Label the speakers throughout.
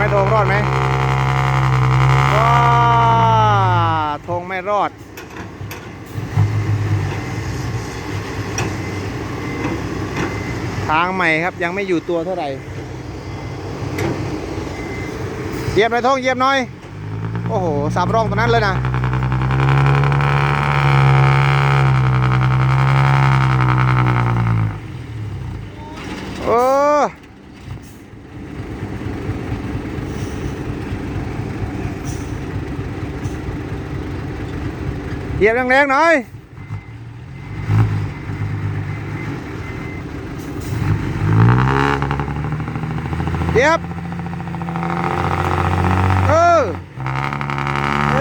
Speaker 1: ไหมธงรอดไหมว้าธงไม่รอด ทางใหม่ครับยังไม่อยู่ตัวเท่าไหร่เยียบหน่อยธงเยียบหน่อย โอ้โหสามร่องตรงนั้นเลยนะเออ เหยียบแรงๆหน่อยเหยียบเออเอ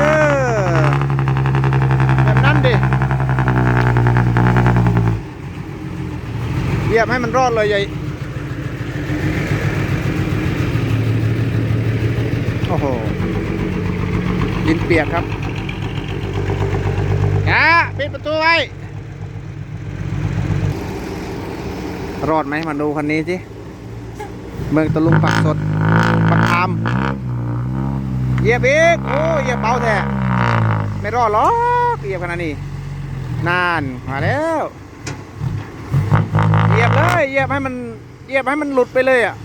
Speaker 1: อแบบนั้นดิเหยียบให้มันรอดเลยใหญ่โอ้โหดินเปียกครับ กะปิดประตูไว้รอดไหมมาดูคันนี้สิเมืองตะลุงปักสดปักคำเหยียบอีกโอ้เหยียบเบาแท้ไม่รอดหรอกเหยียบขนาดนี้นานมาแล้วเหยียบเลยเหยียบให้มันเหยียบให้มันหลุดไปเลยอะ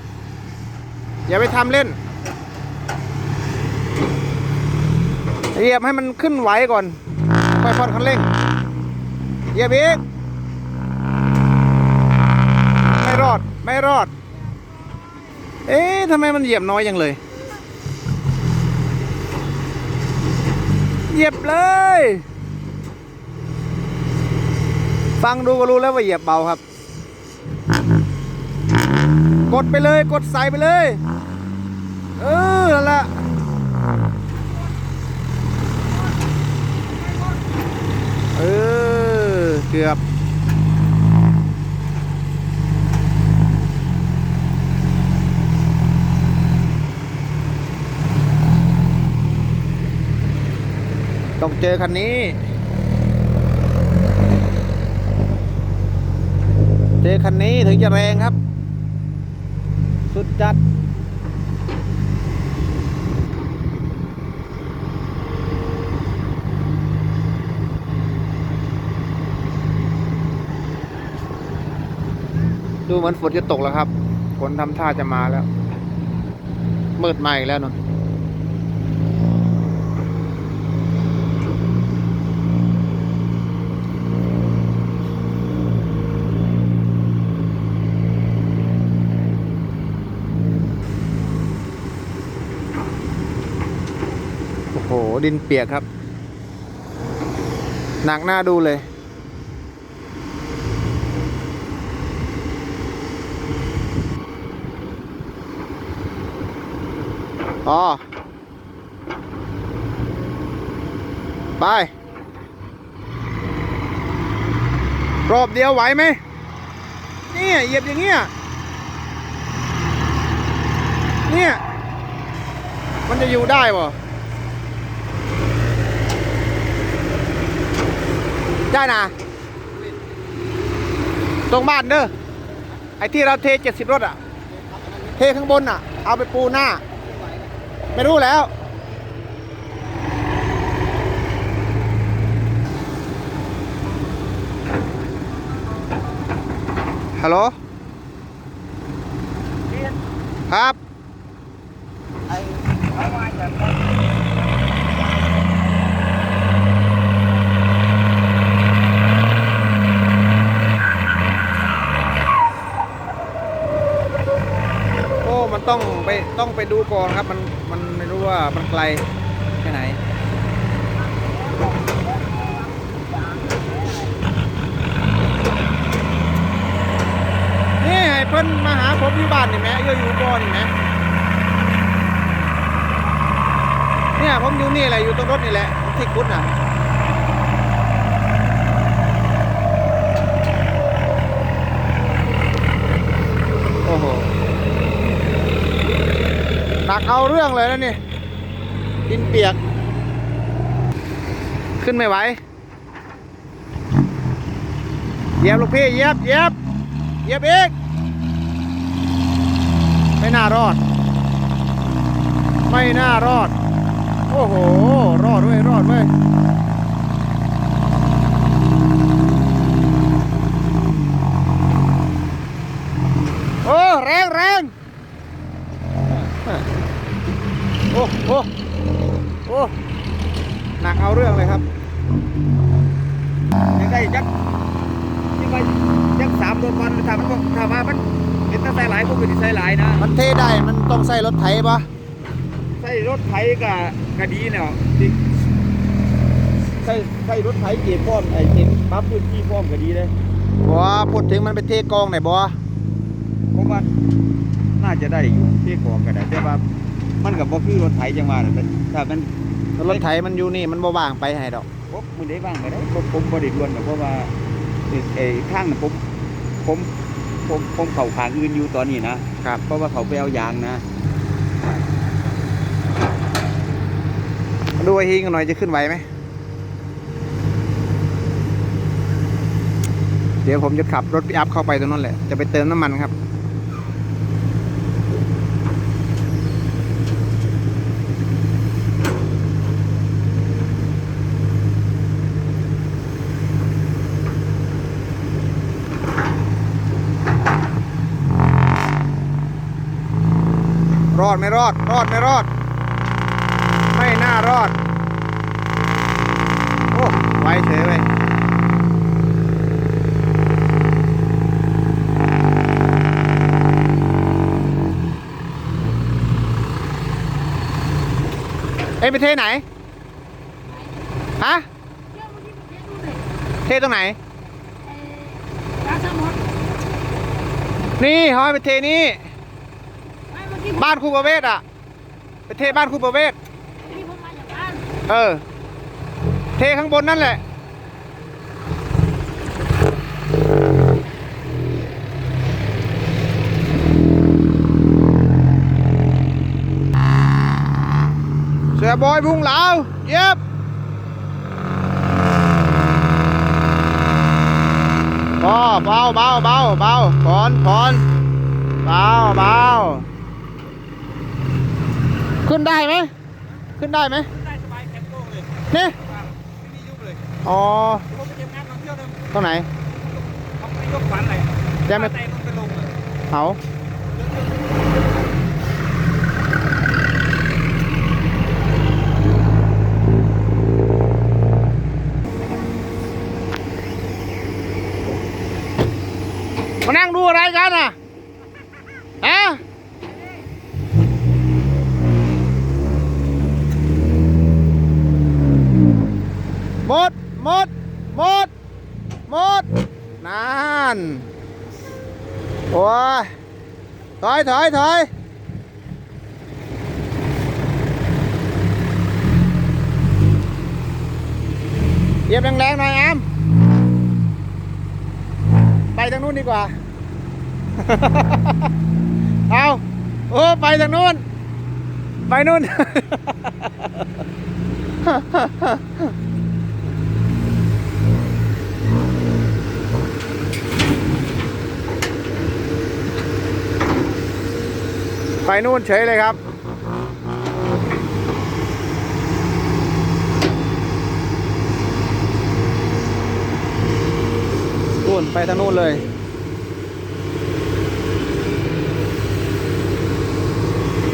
Speaker 1: อย่าไปทำเล่นเหยียบให้มันขึ้นไหวก่อน ค่อยผ่อนคันเร่งเหยียบอีกไม่รอดไม่รอด เอ๊ะทำไมมันเหยียบน้อยยังเลย เหยียบเลย ฟังดูก็รู้แล้วว่าเหยียบเบาครับ กดไปเลยกดใส่ไปเลย เออแหละ ออ เกือบต้องเจอคันนี้ เจอคันนี้ถึงจะแรงครับ สุดจัด ดูเหมือนฝนจะตกแล้วครับ ฝนทำท่าจะมาแล้ว มืดใหม่แล้วนนโอ้โห ดินเปียกครับ หนักหน้าดูเลย อ๋อ ไป รอบเดียวไหวไหมเนี่ยเหยียบอย่างเงี้ยเนี่ย มันจะอยู่ได้ป่ะได้นะ ตรงบ้านเด้อ ไอ้ที่เราเทเจ็ดสิบรถอะเทข้างบนอะเอาไปปูหน้า ไม่รู้แล้ว ฮัลโหล ครับ โอ้ มันต้องไปต้องไปดูก่อนครับ มันมัน ว่ามันไกลแค่ไหนนี่ให้เพิ่นมาหาผมที่บ้านนี่แหม่เอื้ออยู่บ่อนี่แหม่เนี่ยผมอยู่นี่แหละอยู่ตรงรถนี่แหละที่กุดน่ะโอ้โหหนักเอาเรื่องเลยนะนี่ ดินเปียก ขึ้นไม่ไหวเยียบลูกพี่เยียบเยียบเยียบอีกไม่น่ารอด ไม่น่ารอด โอ้โห รอดเว้ยรอดเว้ยโอ้แรงแรงโอ้โอ้ อ้หนักเอาเรื่องเลยครับ
Speaker 2: ยังได้ยักยังไปยักสามโดนบอลถ้ามันบ่ถ้าว่ามันเห็นตั้งแต่หลายพวกคือใส่หลายนะ
Speaker 1: มันเทได้มันต้องใส่รถไถปะ
Speaker 2: ใส่รถไถกับกะดีเนาะที่ใส่ใส่รถไถเกียร์พร้อมไอ้เห็นปั๊บพื้นที่พร้อมก็ดีเลย
Speaker 1: บัวพูดถึงมันไปเทกองไหนบัว
Speaker 2: ผมว่าน่าจะได้อยู่ที่ของก็ได้แต่ว่ามันกับบ่คือรถไถจังว่าน่ะแต่ถ้ามัน
Speaker 1: รถไถมันอยู่นี่มันบ่ว่างไปให้ดอก
Speaker 2: ผมมันได้บ้างก็ได้ผมผมบ่ได้รวนหรอกเพราะว่าไอ้ไอ้ข้างน่ะผมผมผมผมเข้าข้างอื่นอยู่ตอนนี้นะครับเพราะว่าเขาไปเอายางนะ
Speaker 1: ดูไอ้ฮิงกันหน่อยจะขึ้นไหวไหมเดี๋ยวผมจะขับรถปิอัพเข้าไปตรงนั้นแหละจะไปเติมน้ำมันครับ ดไม่รอด รอดไม่รอด ไม่น่ารอด โอ้ไวเฉยเลยเอ้ยไปเทไหน ฮะ เทตรงไหน นี่เขาให้ไปเทนี่ บ้านครูประเวศอะ ไปเทบ้านครูประเวศเออ เทข้างบนนั่นแหละ เสือบอยพุ่งเหลาเย็บพอเบาเบาเบาเบาผ่อนผ่อนเบาเบา ขึ้นได้ไหม ขึ้นได้ไหม
Speaker 2: ได้สบายแคมป์โก้เลย
Speaker 1: นี่
Speaker 2: ไม่มียุ่งเลย
Speaker 1: อ๋อ
Speaker 2: ผมไปเตรียมงานท่องเที่ยวเลย
Speaker 1: ตรงไหน
Speaker 2: เขาไม่ยกฝันเลย
Speaker 1: ยังไม่
Speaker 2: แต่ลงไปลงเลย
Speaker 1: เอามานั่งดูอะไรกันอะฮะหมด หมด หมด หมดนาน โอ้ย ถ อยถอยถอยเหยียบแรงๆหน่อยอามไปทางนู้นดีกว่า เอาโอ้ไปทางนู้น ไปนู้น ไปนู่นเฉยเลยครับ นู่นไปทางนู่นเลย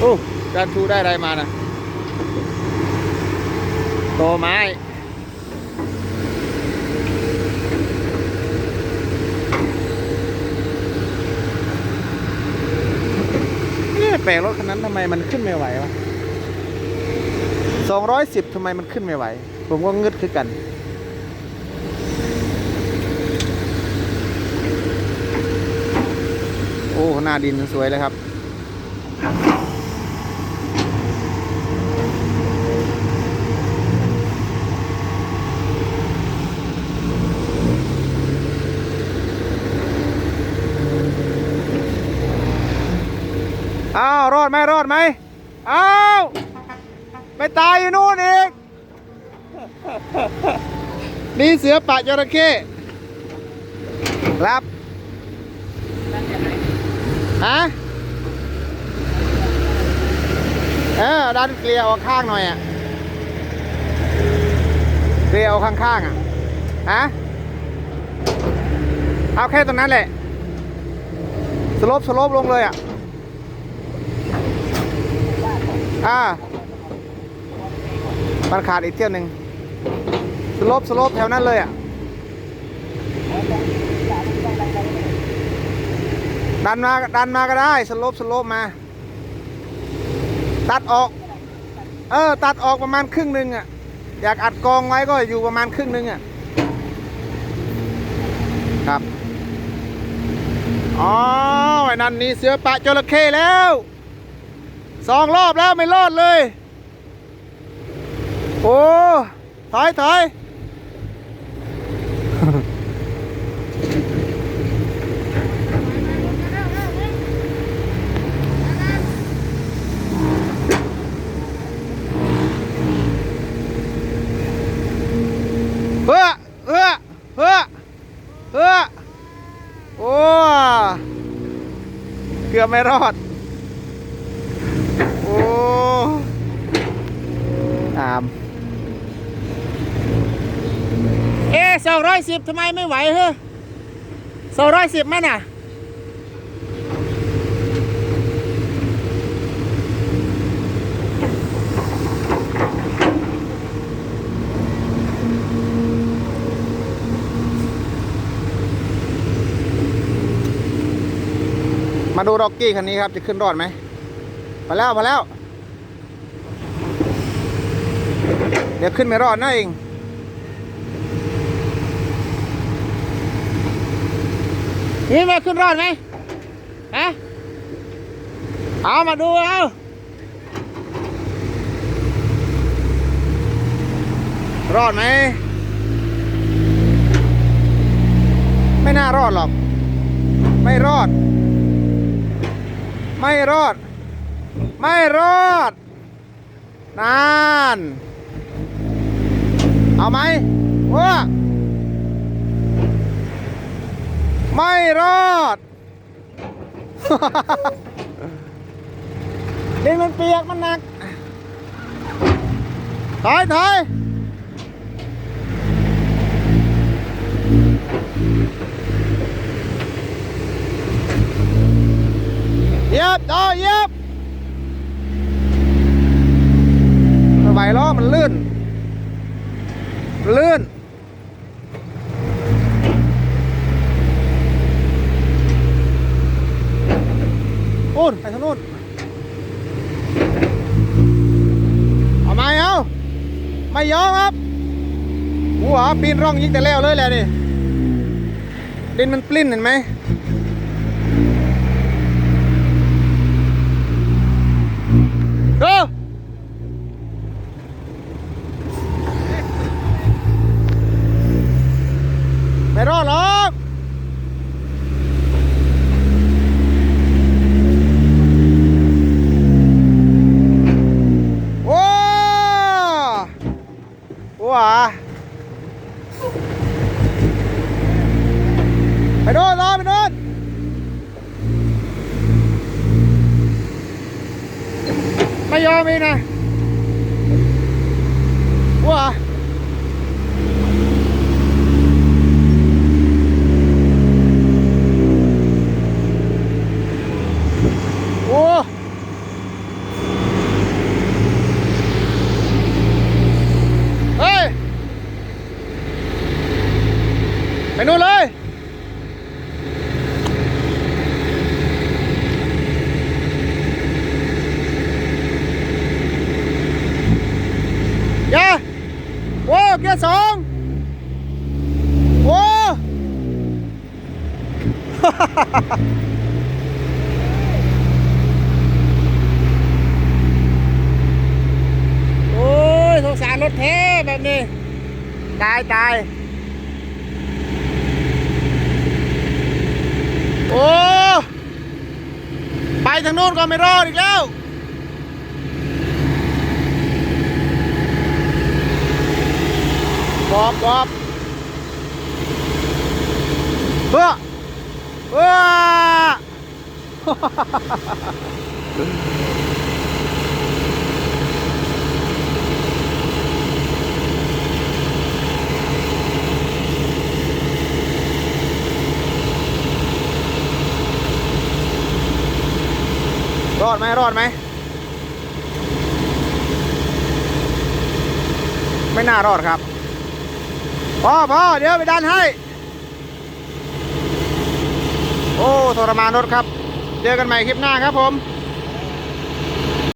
Speaker 1: โอ้จานชูได้อะไรมานะโตไม้ เนี่ยแป ลกรถคันนั้นทำไมมันขึ้นไม่ไหววะสองร้อยสิบทำไมมันขึ้นไม่ไหว ผมก็งึดคือกัน โอ้ หน้าดินสวยเลยครับ อ้าวรอดไหมรอดไหมเอ้าไปตายอยู่นู่นอีก นี่เสือป่าจระเข้ครับฮะเออดันเกลียวข้างหน่อยอะเกลียวข้างๆอะฮะเอาแค่ตรงนั้นแหละสลบสลบลงเลยอะ อ่า มันขาดอีกเที่ยวหนึ่งสลบสลบแถวนั้นเลยอะ ดันมาดันมาก็ได้สลบสลบมา ตัดออก เออ ตัดออกประมาณครึ่งหนึ่งอะ อยากอัดกองไว้ก็อยู่ประมาณครึ่งหนึ่งอะ ครับ อ๋อไอ้นั่นนี่เสือปะจระเข้แล้ว สองรอบแล้วไม่รอดเลย โอ้ถอยถอยเฮ้อเฮ้อเฮ้อเฮ้อโอ้ เกือบไม่รอด โอ้ ตาม เอ๊สองร้อยสิบทำไมไม่ไหวเฮ้สองร้อยสิบไหมน่ะ มาดูร็อกกี้คันนี้ครับ จะขึ้นรอดไหม มาแล้ว มาแล้ว เดี๋ยวขึ้นไม่รอดนะเอง นี่มาขึ้นรอดไหมฮะเอามาดูเอารอดไหม ไม่น่ารอดหรอก ไม่รอด ไม่รอด ไม่รอดนาน เอาไหมว้า ไม่รอด ดินมันเปียกมันหนักถอยถอยเยียบต่อเยียบไม่ไหวล้อมันลื่น ลื่น นู่นไปทางนู้น เอาไหมเอาไม่ยอมครับ หัวปีนร่องยิงแต่แล้วเลยแหละนี่ดินมันปลิ้นเห็นไหมเออไม่รอดหรอกว้าว้า ไปโน่นรอไปโน่นไม่ยอมอีกนะว้าโอ้ เฮ้ย ไปนู่นเลย อย่าโอ้เกียร์สองโอ้ โอ้ยสงสา รถเทแบบนี้ ตายตายโอ้ไปทางนู้นก็ไม่รอดอีกแล้วบอบบอบเพื่อเพื่อ อดไหมรอดไหม ไม่น่ารอดครับพ่อพ่อเดี๋ยวไปดันให้ โอ้ทรมานรถครับ เจอกันใหม่คลิปหน้าครับผม